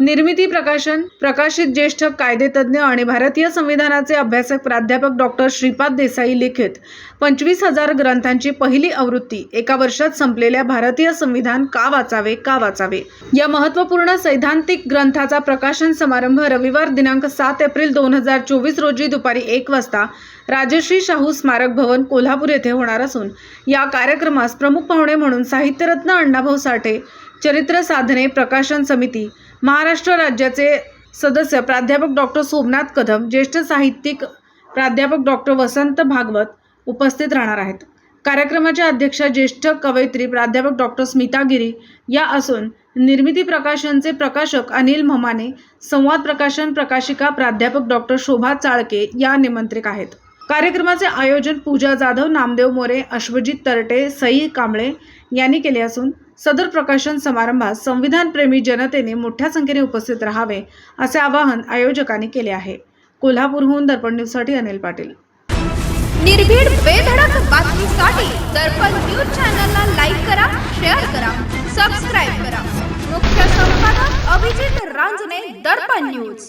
निर्मिती प्रकाशन प्रकाशित ज्येष्ठ कायदेतज्ञ आणि भारतीय संविधानाचे अभ्यासक प्राध्यापक डॉक्टर श्रीपाद देसाई लिखित. पंचवीस हजार ग्रंथांची पहिली आवृत्ती एका वर्षात संपलेल्या भारतीय संविधान का वाचावे का वाचावे? या महत्त्वपूर्ण सैद्धांतिक ग्रंथाचा प्रकाशन समारंभ रविवार दिनांक सात एप्रिल दोन हजार चोवीस रोजी दुपारी एक वाजता राजश्री शाहू स्मारक भवन कोल्हापूर येथे होणार असून या कार्यक्रमास प्रमुख पाहुणे म्हणून साहित्यरत्न अण्णाभाऊ साठे चरित्र साधने प्रकाशन समिती महाराष्ट्र राज्याचे सदस्य प्राध्यापक डॉक्टर सोमनाथ कदम ज्येष्ठ साहित्यिक प्राध्यापक डॉक्टर वसंत भागवत उपस्थित राहणार आहेत. कार्यक्रमाच्या अध्यक्षा ज्येष्ठ कवयित्री प्राध्यापक डॉक्टर स्मिता गिरी या असून निर्मिती प्रकाशनचे प्रकाशक अनिल ममाने संवाद प्रकाशन प्रकाशिका प्राध्यापक डॉक्टर शोभा चाळके या निमंत्रित आहेत. कार्यक्रमाचे आयोजन पूजा जाधव नामदेव मोरे अश्वजित तरटे सई कांबळे यांनी केले असून सदर प्रकाशन समारंभात संविधानप्रेमी जनतेने मोठ्या संख्येने उपस्थित राहावे असे आवाहन आयोजकांनी केले आहे. कोल्हापूरहून दर्पण न्यूजसाठी अनिल पाटील. निर्भीड बेधडक बातमीसाठी दर्पण न्यूज चॅनलला लाईक करा शेअर करा सबस्क्राईब करा. मुख्य संपादक अभिजित रांजने दर्पण न्यूज.